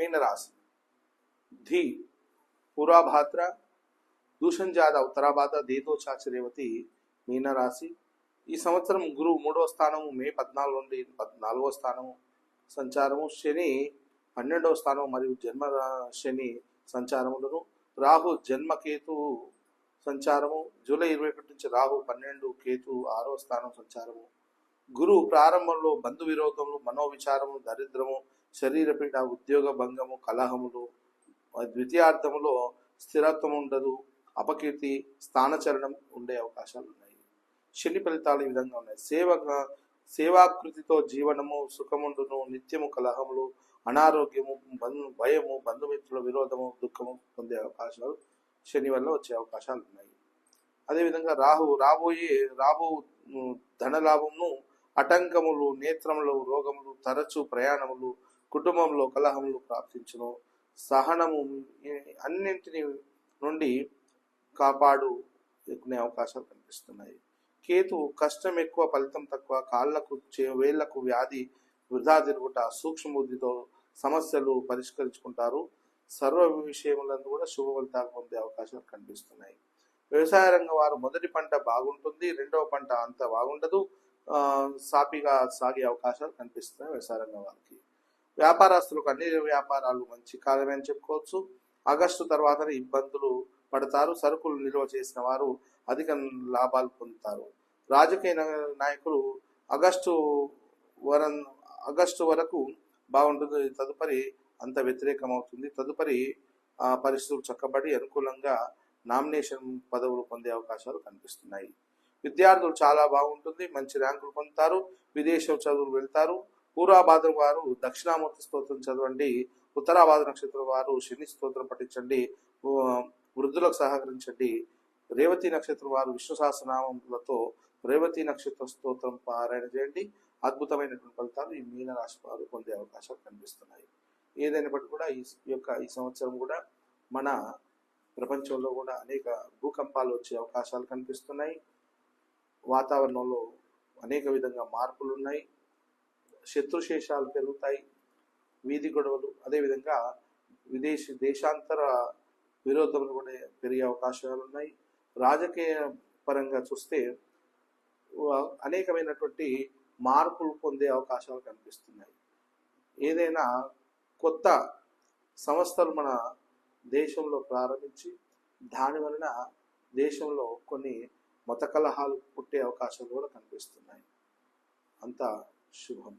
మీనరాశి ధి పురాభాద్ర దూషణజాద ఉత్తరాభాద్ర దేదోచాచ రేవతి మీనరాశి ఈ సంవత్సరం గురువు మూడవ స్థానము మే పద్నాలుగు నుండి పద్నాలుగో స్థానము సంచారము శని పన్నెండవ స్థానం మరియు జన్మ శని సంచారములను రాహు జన్మకేతు సంచారము జూలై ఇరవై ఒకటి నుంచి రాహు పన్నెండు కేతు ఆరో స్థానం సంచారము. గురువు ప్రారంభంలో బంధు విరోధములు మనోవిచారము దరిద్రము శరీరపీడ ఉద్యోగ భంగము కలహములు ద్వితీయార్థములో స్థిరత్వం ఉండదు అపకీర్తి స్థానచరణం ఉండే అవకాశాలు ఉన్నాయి. శని ఫలితాలు ఈ విధంగా ఉన్నాయి. సేవగా సేవాకృతితో జీవనము సుఖముండును నిత్యము కలహములు అనారోగ్యము బంధు భయము బంధుమిత్రుల విరోధము దుఃఖము పొందే అవకాశాలు శని వల్ల వచ్చే అవకాశాలు ఉన్నాయి. అదేవిధంగా రాహు రాబోయే రాబో ఉమ్, ధనలాభమును అటంకములు నేత్రములు రోగములు తరచు ప్రయాణములు కుటుంబంలో కలహములు ప్రాప్తించును. సహనము అన్నింటిని నుండి కాపాడు అవకాశాలు కనిపిస్తున్నాయి. కేతు కష్టం ఎక్కువ ఫలితం తక్కువ కాళ్ళకు చే- వేళ్ళకు వ్యాధి వృధా తిరుగుట సూక్ష్మబుద్ధితో సమస్యలు పరిష్కరించుకుంటారు. సర్వ విషయములందు కూడా శుభ ఫలితాలు పొందే అవకాశాలు కనిపిస్తున్నాయి. వ్యవసాయ రంగం వారు మొదటి పంట బాగుంటుంది రెండవ పంట అంత బాగుండదు. సాపిగా సాగే అవకాశాలు కనిపిస్తున్నాయి వ్యవసాయ రంగం వారికి. వ్యాపారస్తులకు అన్ని వ్యాపారాలు మంచి కాలమే అని చెప్పుకోవచ్చు. ఆగస్టు తర్వాత ఇబ్బందులు పడతారు. సరుకులు నిల్వ చేసిన వారు అధిక లాభాలు పొందుతారు. రాజకీయ నాయకులు ఆగస్టు వరం ఆగస్టు వరకు బాగుంటుంది. తదుపరి అంత వ్యతిరేకం అవుతుంది తదుపరి పరిస్థితులు చక్కబడి అనుకూలంగా నామినేషన్ పదవులు పొందే అవకాశాలు కనిపిస్తున్నాయి. విద్యార్థులు చాలా బాగుంటుంది మంచి ర్యాంకులు పొందుతారు విదేశం చదువులు వెళ్తారు. పూర్వాభాద్ర వారు దక్షిణామూర్తి స్తోత్రం చదవండి ఉత్తరాభాద్ర నక్షత్రం వారు శని స్తోత్రం పఠించండి వృద్ధులకు సహకరించండి. రేవతి నక్షత్రం వారు విష్ణు సహస్రనామములతో రేవతి నక్షత్ర స్తోత్రం పారాయణ చేయండి. అద్భుతమైనటువంటి ఫలితాలు ఈ మీన రాశి వారు పొందే అవకాశాలు కనిపిస్తున్నాయి. ఏదైనప్పటికీ కూడా ఈ యొక్క ఈ సంవత్సరం కూడా మన ప్రపంచంలో కూడా అనేక భూకంపాలు వచ్చే అవకాశాలు కనిపిస్తున్నాయి. వాతావరణంలో అనేక విధంగా మార్పులు ఉన్నాయి శత్రుశేషాలు పెరుగుతాయి. వీధి గొడవలు అదేవిధంగా విదేశీ దేశాంతర విరోధములు కూడా పెరిగే అవకాశాలు ఉన్నాయి రాజకీయ పరంగా చూస్తే అనేకమైనటువంటి మార్పులు పొందే అవకాశాలు కనిపిస్తున్నాయి. ఏదైనా కొత్త సంస్థలు మన దేశంలో ప్రారంభించి దాని వలన దేశంలో కొన్ని మత కలహాలు పుట్టే అవకాశాలు కూడా కనిపిస్తున్నాయి. అంతా శుభం.